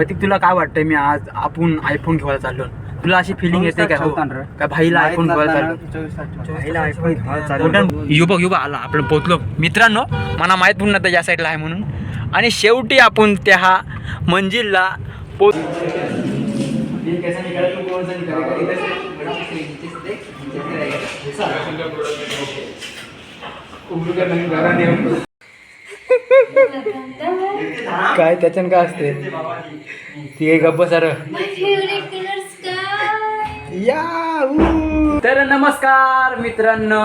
प्रतीक तुला काय वाटतंय मी आज आपण आयफोन घ्यायला चाललो तुला अशी फिलिंग येते का? हो? का भाईला आयफोन घ्यायला चाललो युबक युबक आला आपण पोचलो. मित्रांनो मला माहीत पण नव्हतं या साईडला आहे म्हणून. आणि शेवटी आपण त्या मंजिलला पोच काय त्याच्यानं काय असते? ती एक गप्प सर. या तर नमस्कार मित्रांनो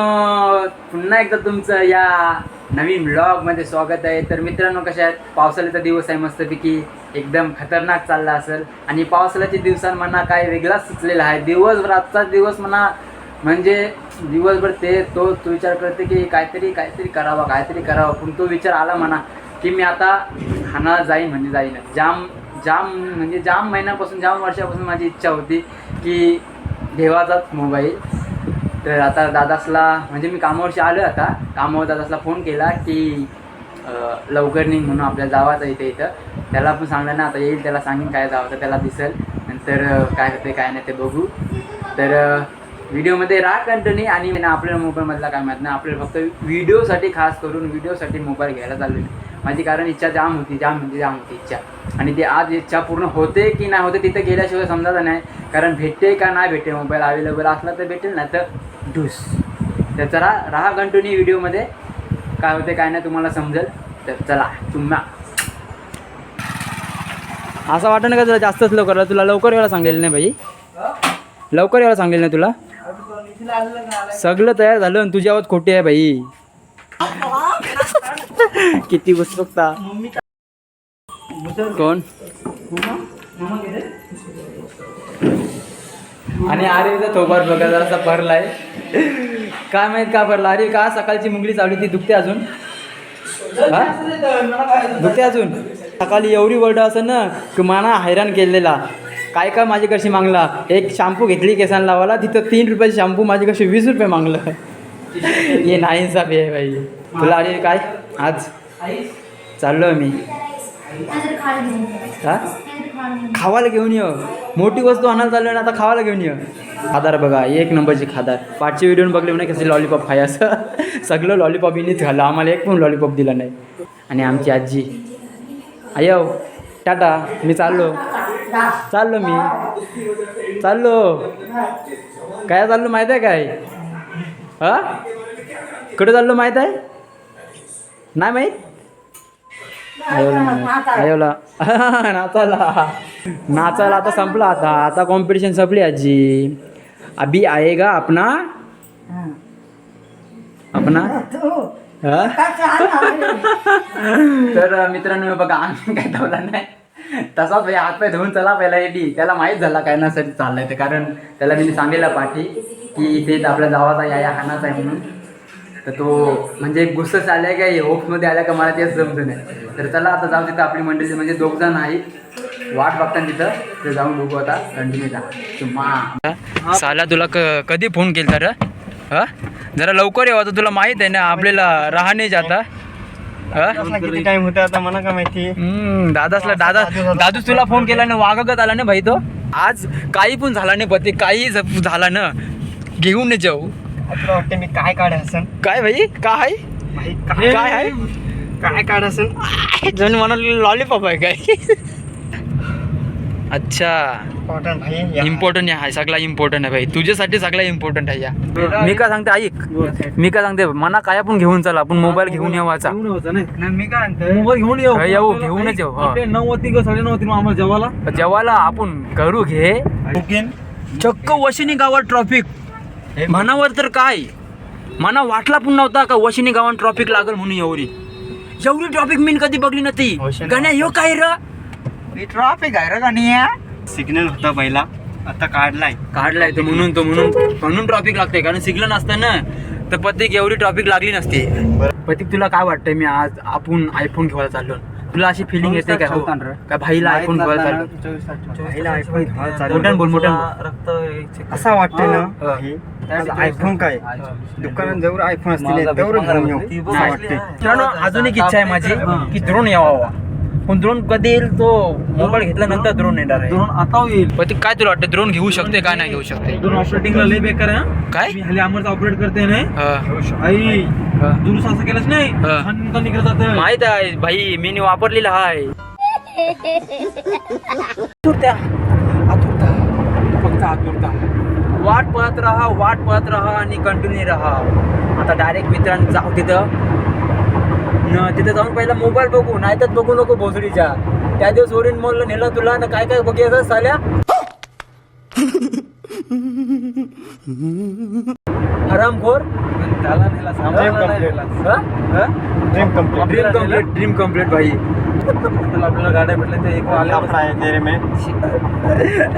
पुन्हा एकदा तुमचं या नवीन ब्लॉगमध्ये स्वागत आहे. तर मित्रांनो कशा आहेत? पावसाळ्याचा दिवस आहे मस्तपैकी. एकदम खतरनाक चालला असेल. आणि पावसाळ्याच्या दिवसात म्हणा काय वेगळाच सुचलेला आहे. दिवसभर आजचा दिवस म्हणा म्हणजे दिवसभर ते तो तो विचार करते की काहीतरी काहीतरी करावा काहीतरी करावा. पण तो विचार आला म्हणा की मी आता खाना जाईन म्हणजे जाईन. जाम जाम म्हणजे जाम महिन्यापासून जाम वर्षापासून माझी इच्छा होती की देवाचाच मोबाईल तर आता दादासला म्हणजे मी कामावरशी आलो आता. कामावर दादासला फोन केला की लवकर निघ म्हणून आपल्याला जावाचं इथे इथं. त्याला पण सांगलं ना आता येईल त्याला सांगेन काय जावं तर त्याला दिसेल. नंतर काय होते काय नाही ते बघू. तर व्हिडिओमध्ये राहा कंटिन्यू आणि ना आपल्याला मोबाईलमधला काय माहीत नाही आपल्याला फक्त व्हिडिओसाठी खास करून व्हिडिओसाठी मोबाईल घ्यायला चालू आहे माझी कारण इच्छा जाम होती जाम म्हणजे जाम होती इच्छा. आणि ती आज इच्छा पूर्ण होते की नाही होते तिथे गेल्याशिवाय समजायचं नाही. कारण भेटते का नाही भेटते मोबाईल अवेलेबल असला तर भेटेल ना तर ढूस तर चला राहा कंटिन्यू व्हिडिओमध्ये. काय होते काय नाही तुम्हाला समजेल. तर चला तुम्हा. असं वाटतं ना का तुला जास्तच लवकर तुला लवकर यायला सांगेल नाही भाई लवकर यायला सांगेल ना तुला? सगळं तयार झालं आणि तुझी आवाज खोटी आहे भाई किती उत्सुकता. कोण? आणि अरे थोबार बघा जरासा भरलाय. काय माहीत का भरला? अरे का सकाळची मुंगली चावली? ती दुखते अजून. दुखते अजून? सकाळी एवढी वर्ड असं ना की माना हैराण केलेला. काय काय माझी कशी मागला? एक शॅम्पू घेतली केसांना लावायला तिथं तीन रुपयाचे शॅम्पू माझे कसे वीस रुपये मागलं. ये नाही साफ आहे भाई तुला अरे काय? आज? चाललो मी. हा? खावायला घेऊन ये. मोठी वस्तू आणायला चाललो आहे ना आता खावायला घेऊन ये. खादार बघा एक नंबरची खादार. पाचशे व्हिडिओ बघले म्हणे कसे लॉलीपॉप खाय असं. सगळं लॉलीपॉप इनीच खाल्लं. आम्हाला एक पण लॉलीपॉप दिला नाही. आणि आमची आजी. आयो टाटा. मी चाललो. चाललो मी. चाललो. काय चाललो माहीत आहे काय? हा? कुठे चाललो माहीत आहे? नाही माहीत? आयोला नाचायला. नाचायला. आता संपला आता. आता कॉम्पिटिशन संपली आजी. अभी आएगा अपना. अपना? तर मित्रांनो बघा आम्ही काय धावला नाही. तसाच म्हणजे भाई हातपाय धुवून चला पहिला एडी त्याला माहीत झाला काय नसाठी चाललाय ते. कारण त्याला मी सांगितलं पाठी की इथे आपल्या जावाचा या या हानाचा आहे म्हणून. तर तो म्हणजे गुस्सा आलाय काय? होप्समध्ये आल्या का मला तेच जमतं नाही तर चला आता जाऊ तिथं आपली मंडळी. म्हणजे दोघ जण वाट बघताना तिथं. ते जाऊन बघू आता. कंटिन्यू जा. साला तुला क कधी फोन केला तर हा? जरा लवकर येऊ आता तुला माहीत आहे ना आपल्याला राहणे जाता. किती टाइम होता आता मला काय माहिती? दादासला दादा दादूच तुला फोन केला ना वागागत आला ना भाई तो. आज काही पण झाला नाही पती काही झाला ना घेऊन जाऊ तुला वाटते मी काय काढ असन काय भाई? काय काय काय आहे? काय काढ असन जण म्हणाले लॉलीपॉप आहे काय? अच्छा. भाई या. इम्पॉर्टंट आहे. सगळा इम्पॉर्टंट आहे भाई. तुझ्यासाठी सगळा इम्पॉर्टंट आहे या. मी काय सांगते ऐक. मी काय सांगते मना काय आपण घेऊन चला. आपण मोबाईल घेऊन होतं नाही. नाही, मी काय मोबाईल घेऊन येऊ. हा, येऊ, घेऊनच येऊ, हा. आपले नव्वद का साडे आम्हाला जेवायला. जेवायला आपण करू घे. चक्क वशिनी गावात ट्रॉफिक म्हणावर तर काय? मना वाटला पण नव्हता का वशिनी गावात ट्रॉफिक लागल म्हणून एवढी? एवढी ट्रॉफिक मी कधी बघली नव्हती. गण्या यो काय र? ट्रॉफिक आहे रे गाणी सिग्नल होता पहिला. आता काढलाय. काढलाय तो म्हणून तो म्हणून. म्हणून ट्रॉफिक लागते कारण सिग्नल असतं ना. तर पतिक एवढी ट्रॉफिक लागली नसते. पतिक तुला काय वाटतंय? मी आज आपण आयफोन घ्यायला चाललो तुला अशी फिलिंग येते का? हो? का भाईला आयफोन घ्यायला चाललो मोठ्यानं बोल मोठ्यानं बोल. रक्त असं वाटतंय. ना? हे, आज आयफोन काय दुकानात जवळ आयफोन असतील तेवढं घेऊन येऊ. असं मित्रांनो अजून एक इच्छा आहे माझी की द्रोण यावा पण ड्रोन कधी येईल तो मोबाईल घेतल्यानंतर ड्रोन येणार आहे. ड्रोन आता येईल. पण ते काय तुला वाटतं ड्रोन घेऊ शकते काय नाही घेऊ शकते? ड्रोन ऑपरेटिंगला लय बेकार आहे हा. काय? मी हल्ली अमरचा ऑपरेट करते ना. हा. आई हा. दुरुस्त असं केलंच नाही. हा. छान निघत जातं माहीत आहे भाई मी वापरलेला आहे आतुरता आतुरता फक्त आतुरता वाट पाहत राहा वाट पाहत राहा आणि कंटिन्यू राहा. आता डायरेक्ट मित्रांनी जाऊ तिथं. न तिथं जाऊन पहिला मोबाईल बघू नाही तर बघू नको भोसडीच्या. त्या दिवस ओरिन मॉलला नेलं तुला ना काय काय बघायचं साल्या? हरामखोर त्याला नेला. Dream complete dream complete dream complete भाई. आपल्याला गाड्या भेटल्या ते एक तेरे में.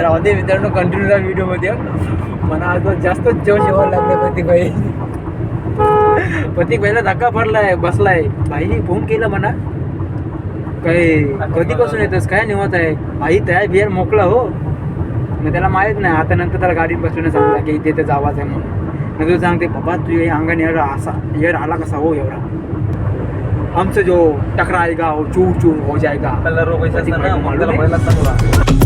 राहू दे मित्रांनो कंटिन्यू राहा व्हिडिओमध्ये. मला आज जास्त जोश यावं लागले प्रतीक भाई प्रतीक भाईला धक्का पडलाय बसलाय. भाईने फोन केला म्हणा. काय कधीपासून येतस? काय निवत आहे? आई तयार बिहार मोकळा हो. मग त्याला माहीत नाही. आता नंतर त्याला गाडीत बसल्याने सांगला की इथे इथे जावाच आहे म्हणून. मग तू सांगते बाबा तू ये अंगाने एवढा असा येर आला कसा हो एवढा? हमसे जो चूर चूर हो भाईको मग त्याला मालूम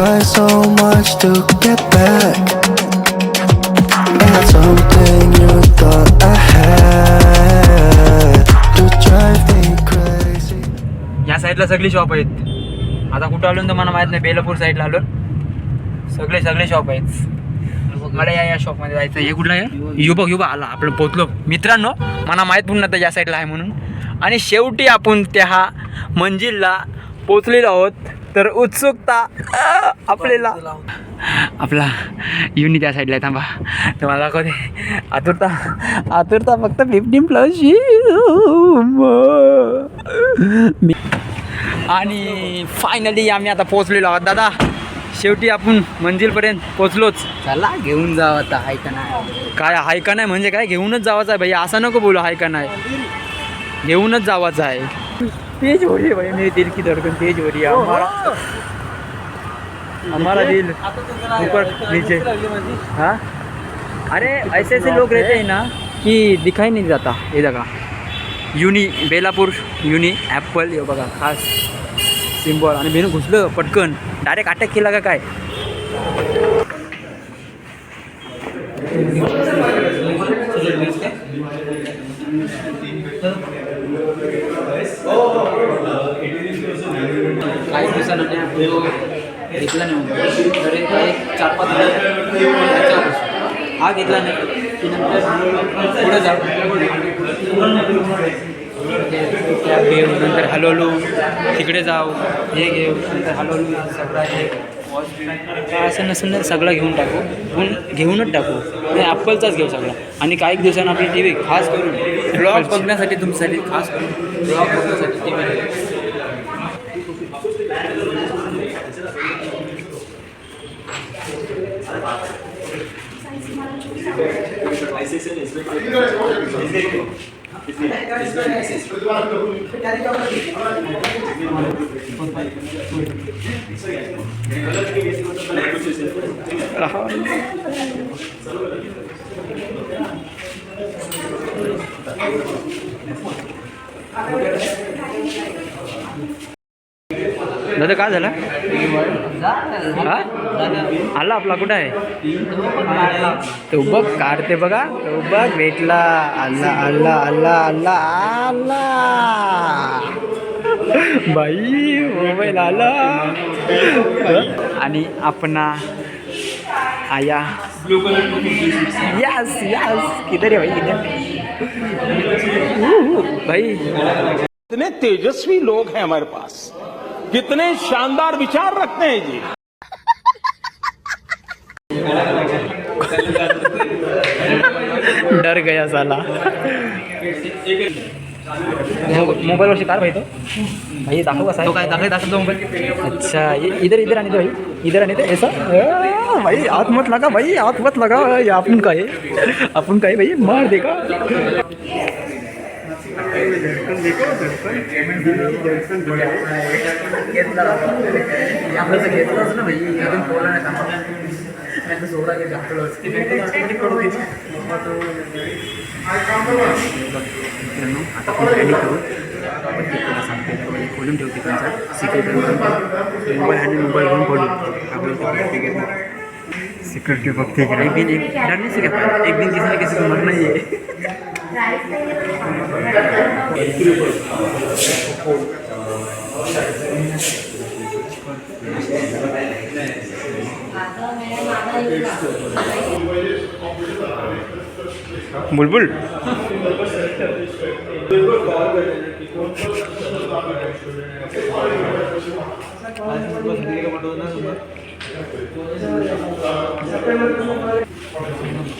try so much to get back. And something you thought I had. To drive me crazy. या साईडला सगळी शॉप आहेत. आता कुठं आलो तर मला माहीत नाही बेलापूर साईडला आलो. सगळे सगळे शॉप आहेत. मला या या शॉपमध्ये जायचं हे कुठलं आहे? युबक युबा आला आपलं पोचलो मित्रांनो मला माहीत पण नव्हतं या साईडला आहे म्हणून. आणि शेवटी आपण त्या मंजिलला पोचलेलो आहोत. तर उत्सुकता आपल्याला. आपला युनी त्या साईडला आहे थांबा. तुम्हाला दाखवते आतुरता आतुरता फक्त फिफ्टीन प्लस मी आणि फायनली आम्ही आता पोचलेलो आहोत दादा. शेवटी आपण मंजिलपर्यंत पोचलोच चला घेऊन जावं आता हाय का नाही? काय हाय का नाही? म्हणजे काय घेऊनच जावाचं आहे भाई. असं नको बोलू हाय का नाही? घेऊनच जावाचं आहे. तेज हो रही है भाई मेरी दिल की धड़कन तेज हो रही है। हमारा हमारा दिल ऊपर नीचे। हाँ? अरे ऐसे ऐसे लोग रहते हैं ना कि दिखाई नहीं जाता ये जगह। युनी बेलापूर युनी ॲपल हे बघा खास सिम्बॉल आणि बेन घुसलं पटकन. डायरेक्ट अटॅक केला का काय? घेतला नाही एक एक चार पाच हा घेतला नाही. की नंतर पुढे जाऊ. कॅब घेऊ नंतर हलवलो तिकडे जाऊ हे घेऊ नंतर हलवलो सगळं हे काय असं नसेल ना सगळं घेऊन टाकू. पण घेऊनच टाकू. नाही ॲपलचाच घेऊ सगळं. आणि काही दिवसांना आपली टी व्ही खास करून. ब्लॉग बघण्यासाठी तुमच्यासाठी खास करून. ब्लॉग बघण्यासाठी टी व्ही दादा काय झालं? हा? आला आपला कुठं आहे? तो बघ काढते बघा तो बघ भेटला. आला आला आला आला आला. बाई मोबाईल आला. आणि आपणा आया. यस यस किधर रे भाई किधर भाई कितने तेजस्वी लोग हैं हमारे पास। कितने शानदार विचार रखते हैं जी। डर गया साला. मोबाईल वर्षी कार भाई तो? भाई दाखव कसा तो काय दाखव दाखव मोबाईल? अच्छा इधर इधर दो भाई. इधर आने दो ऐसा? भाई हाथ मत लगा भाई हाथ मत लगा. ये अपन का है अपन का है भाई? मार देगा आपलं तर घेतलंच ना भाई अजून पोला नाही थांबा नाही. तर सोडा घेत आपलं मित्रांनो आता आपण रेडी करू आपण सांगते खोलून सिक्रेट मोबाईल आणि मोबाईल घेऊन आपल्याला सिक्युरिटी बघते एक दिन एक एक दिन किसी न किसी को मरना ही है. बुलबुल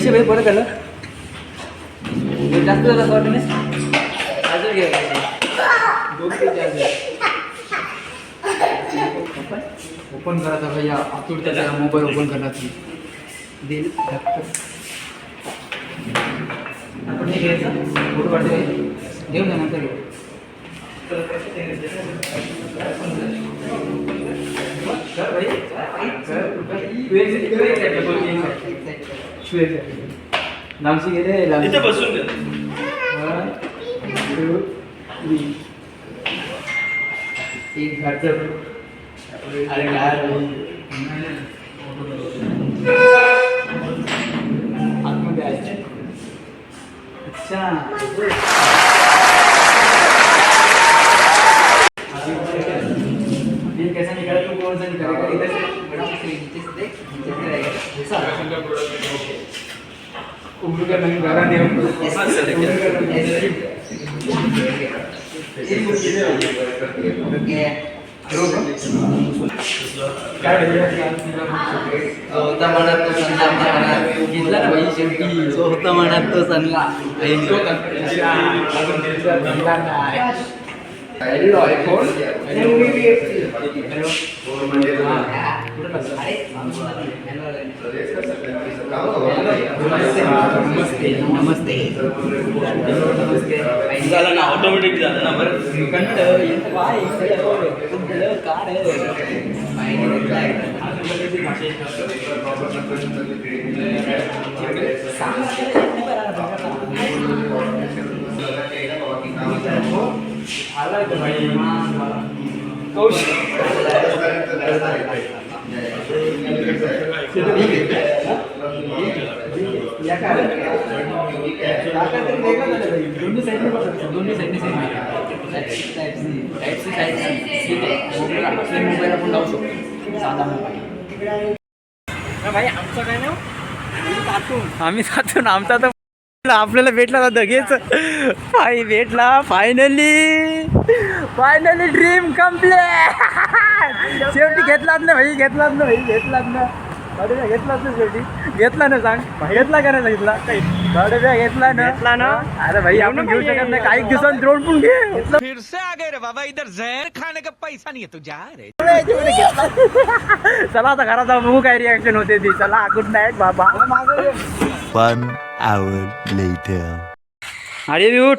पैसे भाई परत आलं. जास्त झालं असं वाटतं घ्या दोन ते चार ओपन? ओपन करायचा भैया आतूर त्याचा मोबाईल ओपन करण्याची देईल आपण हे घ्यायचं. फोटो काढते घेऊन जा नंतर घेऊ. लांबशी गेले लांबशी बसून एक घरचं अरे काय आतमध्ये आहे अच्छा ये कैसा निकला तू कौन सा निकलेगा इधर से उम्र नहीं गाना नहीं होता म्हणत तो संला घेतला ना शेवटी होता मनात तो संला तो अजून घेतला नाही Hello, iPhone. नमस्ते नमस्ते झालं ना ऑटोमॅटिक झालं ना बरं कंट येतं काय कुठलं कार या काय दोन्ही साईडने बघा दोन्ही साईडने same type C type C mobile mobile आपण लावू शकतो साधा मोबाईल भाई आमचं काय ना आम्ही सातून आमचा तर आपल्याला भेटला होता दगेच भाई भेटला फायनली फायनली ड्रीम कंप्लीट शेवटी घेतलाच ना भाई घेतलाच ना भाई घेतलाच ना. गाडीला घेतलाच ना शेवटी घेतला ना सांग. घेतला का नाही घेतला गाडीला घेतला ना. घेतला ना. अरे भाई आपण घेऊ शकत नाही. काही दिवसांनी द्रोण पण घे. घेतला फिर से आ गए रे बाबा इधर जहर खाने का पैसा नहीं है तू जा रे. चला आता घरात बघू काय रिॲक्शन होते ती. चला गुड नाईट बाबा. Hour later. अरे उठ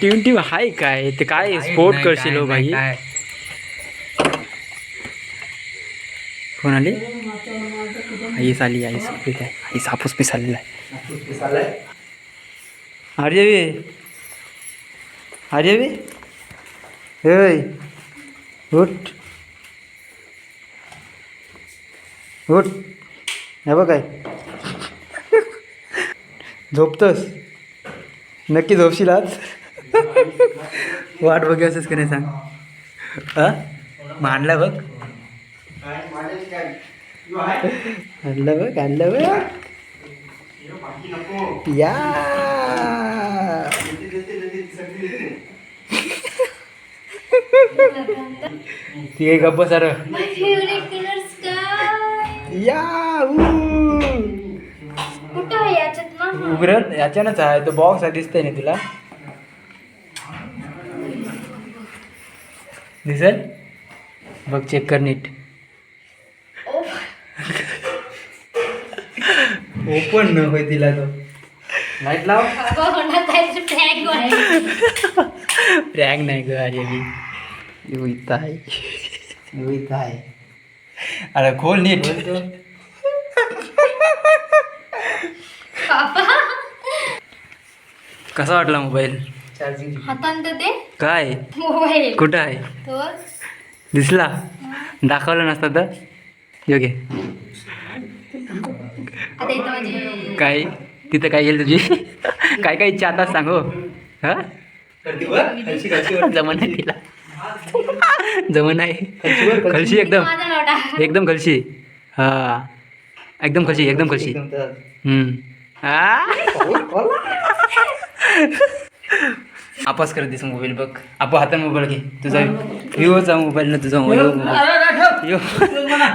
टीम टीम हाय काय ते काय स्पोर्ट करशील हो? भाई कोण आली आईस आली आईस पीत आहे आईस हापूस पिसालेला आहे आर्यवी आर्यवी होय उठ। उठ. हे बघ काय. झोपतोस. नक्की झोपशील आज? वाट बघ असंच की नाही सांग. हा? मांडला बघ. आणलं बघ आणलं बघ. या. ती एक गप्प सर. या ऊ. कुठं आहे याच्यात ना? उघड याच्यानंच आहे तो बॉक्स आहे दिसतंय ना तुला. दिसल? बघ चेक कर नीट. ओपन न होय तिला तो. लाइट लाव. प्रँग नाही ग अरे मी आहे. आहे. अरे खोल नीट. कसा वाटला मोबाईल? चार्जिंग हातांत ते काय? मोबाईल. कुठं आहे? दिसला? दाखवलं नसतं तर? योग्य म्हणजे काय? तिथं काय येईल तुझी? काय काय इच्छा आता सांगू? हा? जमन आहे तिला जमन आहे खलशी? एकदम. एकदम खलशी. हा. एकदम खलशी एकदम खलशी हम्म. हा आपास करत दिस मोबाईल बघ. आपा हातात मोबाईल घे. तुझा विवोचा मोबाईल ना तुझा मोबाईल. यो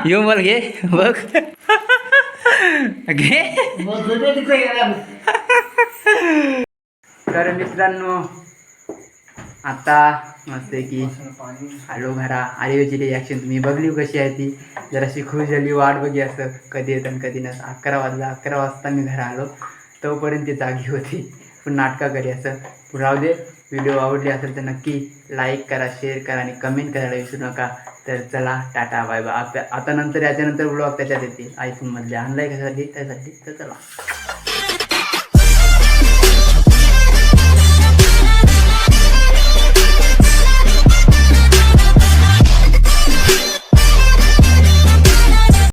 यो मला घे. बघ. घे. तर मित्रांनो आता मस्त आहे की हॅलो घरा आर्यची रिॲक्शन तुम्ही बघली कशी आहे ती? जराशी खुश झाली वाट बघी असं. कधी येतं कधी नस. अकरा वाजला अकरा वाजता मी घरा आलो. तोपर्यंत ती जागी होती. पण नाटका करी असं. राहू दे व्हिडिओ आवडली असेल तर नक्की लाईक करा शेअर करा आणि कमेंट करायला विसरू नका. तर चला टाटा बाय बाय आता नंतर याच्यानंतर ब्लॉग त्याच्यात येतील. आयफोनमधले आणलाय कशासाठी त्यासाठी तर चला.